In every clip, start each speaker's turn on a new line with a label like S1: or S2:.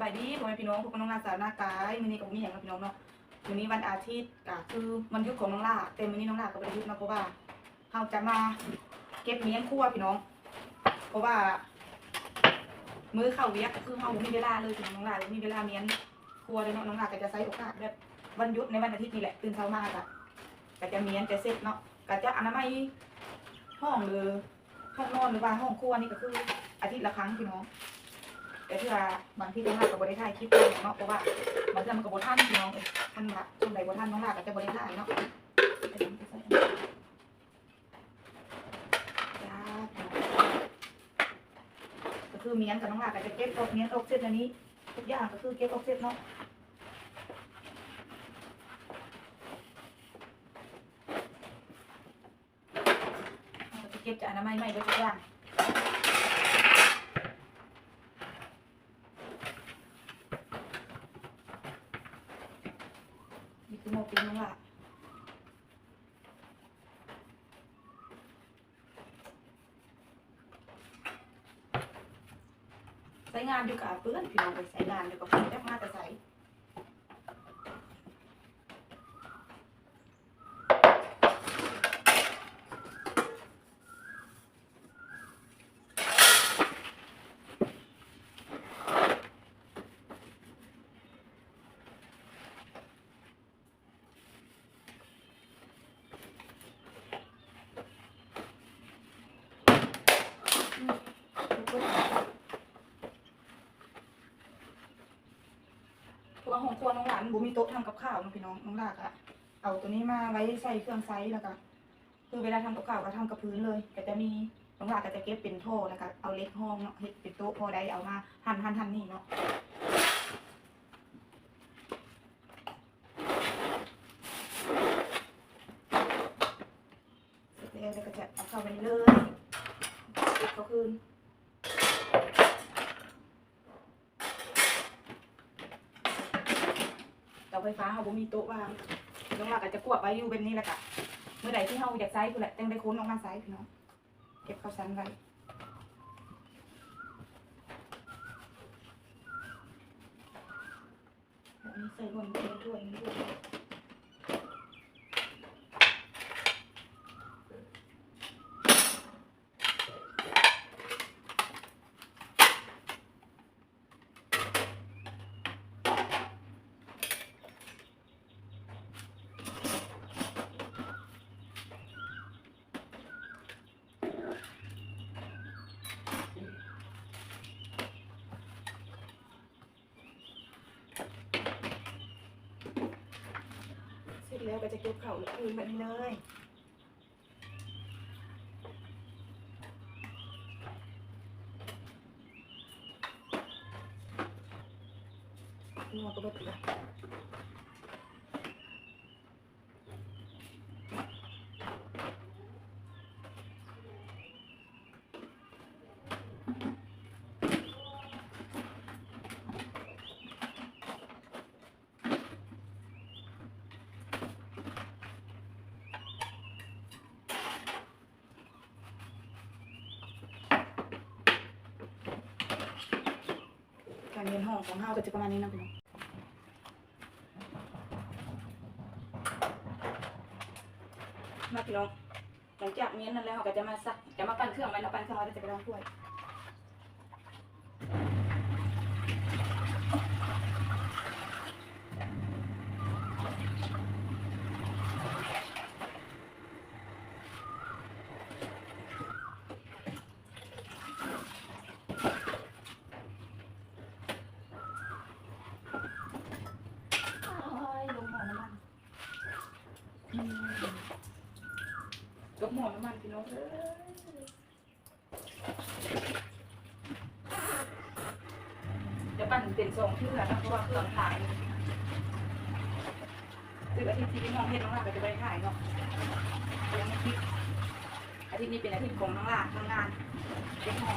S1: บายดีพ่อแม่พี่น้องพวกน้องลาสาวหน้ากายมื้อนี้ก็บ่มีหยังกับพี่น้องเนาะมื้อนี้วันอาทิตย์ก็คือวันยุดของน้องลาแต่มื้อนี้น้องลาก็บ่ได้ยุดเนาะเพราะว่าเฮาจะมาเก็บเมียงครัวพี่น้อง เพราะว่า มื้อเข้าเวียกก็คือเฮาบ่มีเวลาเลยพี่น้องน้องลาบ่มีเวลาเมียนครัวเลยเนาะน้องลาก็จะใช้โอกาสแบบวันหยุดในวันอาทิตย์นี่แหละตื่นเช้ามาก็ก็จะเมียนจะเสร็จเนาะก็จะอนามัยห้องหรือห้องนอนหรือว่าห้องครัวนี่ก็คืออาทิตย์ละครั้งพี่น้อง แต่ที่ว่าบางที่น้องลากับบริถ่ายคลิปเลยเนาะเพราะว่าบางทีมันกับบท่านพี่น้องเอ้ยท่านละช่วงใดบท่านน้องลาก็จะบริถ่ายเนาะก็คือเมียนกับน้องลาก็จะเก็บออกเมียนออกเส้นอันนี้ทุกอย่างก็คือเก็บออกเส้นเนาะเราจะเก็บจากอนามัยใหม่ไปทุกอย่าง นี่คือ โมปินน้องละใส่งานอยู่กับเพื่อนพี่น้องไปใส่งานอยู่กับเพื่อนแทบมาแต่ใส่ คนเพราะว่าของครัวน้องหลานบุมีโต๊ะทำกับข้าวเนาะพี่น้องน้องลากอะเอาตัวนี้มาไว้ใส่เครื่องไซส์แล้วก็คือเวลาทำกับข้าวก็ทำกับพื้นเลยก็จะมีน้องลากก็จะเก็บเป็นโถแล้วก็เอาเล็กห้องเนาะเฮ็ดเป็นโต๊ะพอได้เอามาหั่นหั่นหั่นนี่เนาะ เสร็จแล้วแล้วก็จะเอาเข้าไปเลยปิดเขาคืนเตาไฟฟ้าเขาบ่มีโต๊ะวางน้องหลักอาจจะกวบไว้อยู่เป็นนี้แหละกะเมื่อใดที่เขาอยากใช้คือแหละต้องได้ค้นออกมาใช้พี่น้องเก็บข้าวสารไว้แบบนี้ใส่บนเป็นถ้วยนี้ด้วย เสร็จแล้วก็จะเก็บเข่าคืนมาเลยนัวก็แบบนี้ การเรียนห้องของเฮาก็จะประมาณนี้นะพี่น้องมาพี่น้องหลังจากเมียนนั้นแล้วเราก็จะมาซักจะมาปั้นเครื่องไว้เราปั้นเครื่องไว้แล้วจะไปล้างถ้วย อ้ายลงหม้อน้ำมันอืม ก็หม้อน้ำมันพี่น้องเอ้ยจะปั่นเป็นทรงเพื่อนะเพราะว่าเครื่องขายคืออาทิตย์ที่น้องเห็นน้องลาก็จะไปขายเนาะยังไม่คิดอาทิตย์นี้เป็นอาทิตย์ของน้องลาทำงานเก็บห้อ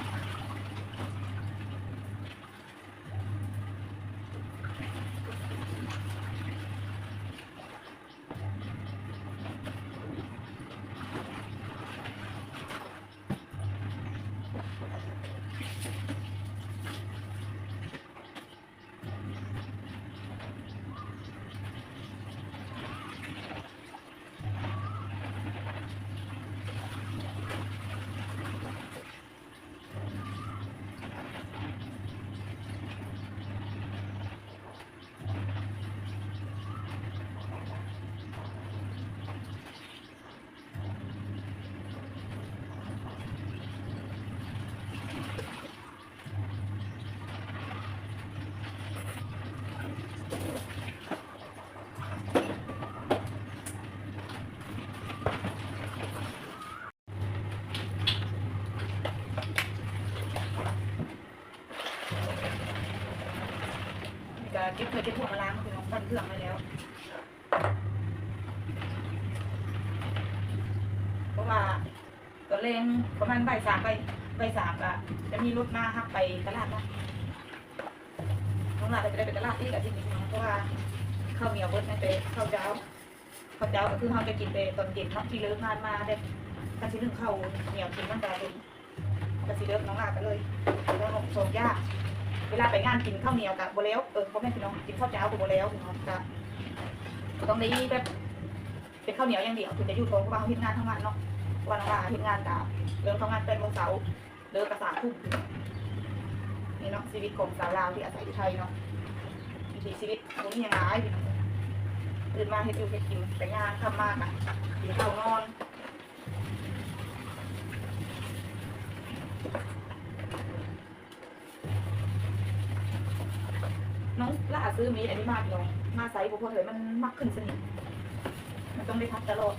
S1: งเก็บเพื่อเก็บพวกมาล้างพี่น้องปั้นเครื่องไปแล้ว เพราะว่าตอนแรงประมาณบ่ายสามไปบ่ายสามอะจะมีรถมาฮับไปตลาดนะน้องหลานจะได้ไปตลาดที่กับที่นี่เพราะว่าข้าวเหนียวเบิดนั่นไปข้าวเจ้าข้าวเจ้าก็คือเขาจะกินไปตอนเย็นเนาะที่เลิกงานมาได้ก็สินึ่งข้าวเหนียวกินมันก็เป็นก็สิเลิกน้องหลานก็เลยแล้วลงส่งยาก เวลาไปงานกินข้าวเหนียวกับโบแล้วเออพ่อแม่พี่น้องกินข้าวเจ้ากับโบแล้วพี่น้องก็ก็ต้องได้แบบเป็นข้าวเหนียวอย่างเดียวถึงจะอยู่ท้องเพราะว่าเขาพิงานทั้งวันเนาะวันอังคารทีมงานกับเริ่มทำงานเป็นวันเสาร์เลิกกระสาทุ่มนี่เนาะชีวิตของสาวลาวที่อาศัยอยู่ไทยเนาะวิถีชีวิตมันย่างไรพี่น้องตื่นมาเฮ็ดอยู่เฮ็ดกินแต่งานทำมากอะกินข้าวนอน น้องล่าซื้อมีดอันนี้มากเลยมาใส่พวกเลยมันมักขึ้นสนิทมันต้องได้พักตลอด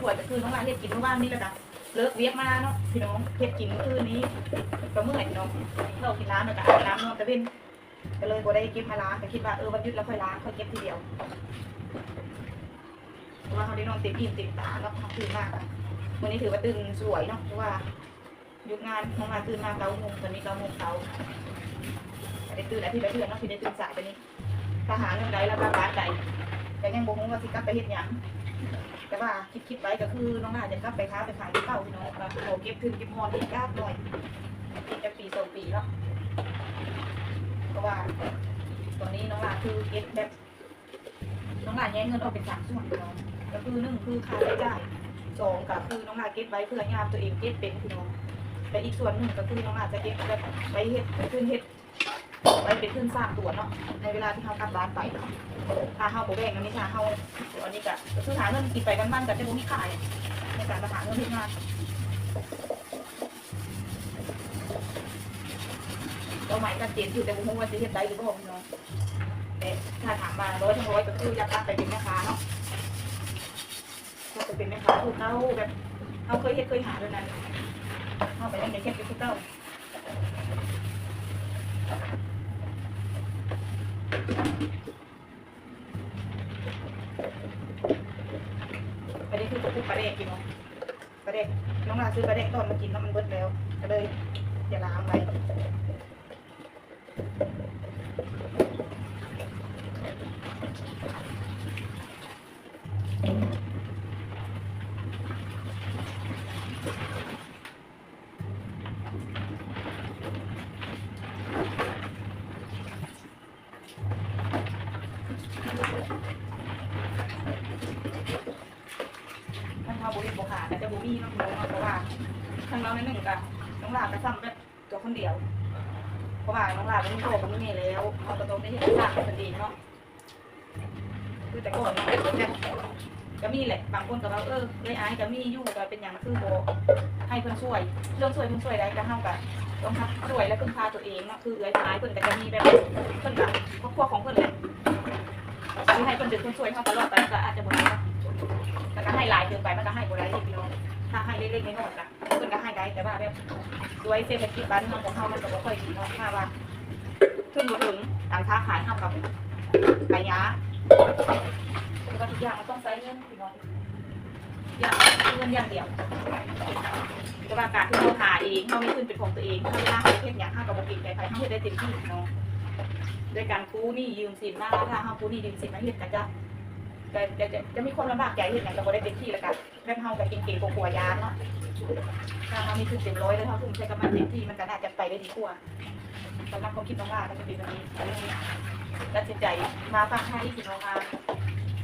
S1: พวกหมอพวกขวดก็คือน้องลานเฮ็ดกินเมื่อวานนี่แหละจ้ะเลิกเวียกมาเนาะพี่น้องเฮ็ดกินเมื่อคืนนี้ก็เมื่อยพี่น้องเรากินน้ำแล้วก็อาบน้ำนอนตะเวนก็เลยบ่ได้เก็บมาล้างก็คิดว่าเออวันหยุดแล้วค่อยล้างค่อยเก็บทีเดียวเพราะว่าเขาได้นอนเต็มอิ่มเต็มตาเนาะตื่นมากอะวันนี้ถือว่าตื่นสวยเนาะเพราะว่าหยุดงานน้องมาตื่นมาเก้าโมงตอนนี้เก้าโมงเช้าได้ตื่นอาทิตย์ละเดือนเนาะที่ได้ตื่นสายตอนนี้ถ้าหาเรื่องใดแล้วบ้านใดก็ยังบ่ฮู้ว่าสิกลับไปเฮ็ดหยัง แต่ว่าคิดคิดไว้ก็คือน้องนาจะกลับไปค้าไปขายที่เก่าพี่น้องก็ขอเก็บคืนเก็บฮอนอีกยากหน่อยอีกจะปีสองปีแล้วเพราะว่าตอนนี้น้องลาคือเก็บแบบน้องลาแย่งเงินออกเป็นสามส่วนพี่น้องก็คือหนึ่งคือค่าใช้จ่ายสองก็คือน้องลาเก็บไว้เพื่อยามตัวเองเก็บเป็นพี่น้องแต่อีกส่วนหนึ่งก็คือน้องลาจะเก็บแบบไว้เฮ็ดขึ้นเฮ็ด ไว้เป็นขึ้นสร้างตัวเนาะในเวลาที่เขากลับบ้านไปเนาะถ้าเฮาบ่แบงกันนี่ค่ะเฮาเดี๋ยวอันนี้ก็คือหาเงินกินไปกันบ้านกันจะบ่มีขายในการมาหาเงินเฮ็ดงานเราหมายกันเตียนอยู่แต่บ่ฮู้ว่าสิเฮ็ดได้หรือบ่พี่น้องแต่ถ้าถามมาร้อยทั้งร้อยก็คืออยากกลับไปเป็นแม่ค้าเนาะถ้าไปเป็นแม่ค้าคือเฮาแบบเฮาเคยเฮ็ดเคยหาแบบนั้นเฮาไปยังได้เฮ็ดอยู่คือเก่าอันนี้คือตัวผู้ปลาเด็กกินเนาะปลาเด็กน้องลา ซื้อปลาเด็กทอดมากินแล้วมันเบิดแล้ว ก็เลยอย่าล้างไว้ถ้าเราบุรีบุขาดแต่จะบุมีเนาะพี่น้องเนาะเพราะว่า ทางเราในหนึ่งกับน้องหลาก็ซ้ำแบบตัวคนเดียว เพราะว่าน้องหลาเป็นโตกับนี่แล้วเขาก็ต้องได้เห็นสร้างเป็นดีเนาะคือแต่ก่อนเนาะจะก็มีแหละ บางคนก็ว่าเออเลยอายก็มีอยู่ก็เป็นอย่างคือโบให้เพิ่อนช่วย เรื่องช่วยเพิ่อนช่วยได้ก็เท่ากับต้องทำช่วยและพึ่งพาตัวเองเนาะคือเอ้ยอายเพิ่นก็จะมีแบบเพิ่นกับครอบครัวของเพิ่อนแหละคือให้เพิ่นดึงเพิ่นช่วยเขาตลอดไปก็อาจจะบ่ได้เนาะแต่ก็ให้หลายเกินไปมันก็ให้บ่ได้อีกพี่น้องถ้าให้เล็กๆน้อยๆก็เพิ่น ได้แต่ว่าแบบด้วยเศรษฐกิจบ้านเมืองของเขามันก็บ่ค่อยดีเนาะถ้าว่าขึ้นบ่ถึงต่างค้าขายเท่ากับขายยาแล้วก็ทุกอย่างมันต้องใช้เงินพี่น้องอย่างเงินอย่างเดียวแต่ว่าการที่เราหาเองเราไม่ขึ้นเป็นของตัวเองถ้าเวลาเขาเทศอย่างห้ากับบกินใจใครเขาเฮดได้เต็มที่เนาะด้วยการกู้หนี้ยืมสินมาถ้าเขากู้หนี้ยืมสินมาเฮ็ดกันจะ จะจะจะจะมีความลำบากใจเฮ็ดอย่างก็บ่ได้เต็มที่แล้วกันแม่เฮากับเก่งๆกลัวๆยานเนาะถ้าเขามีขึ้นเต็มร้อยแล้วเขาทุ่มใช้กับมันเต็มที่มันก็น่าจะไปได้ดีกว่าสำหรับความคิดน้องว่าก็จะเป็นแบบนี้ตัดสินใจมาฟังไทยที่น้องมา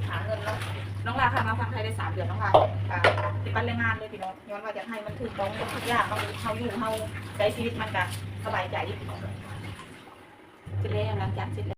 S1: หาเงินเนาะน้องลาค่ะมาฟังไทยได้สามเดือนน้องลาอ่าติดปันแรงงานเลยพี่น้องย้อนว่าจะให้มันถูกต้องทุกอย่างเราเขาอยู่เขาใช้ชีวิตมันก็สบายใจดีพี่น้อง
S2: เสร็จแล้วล้างจานเสร็จ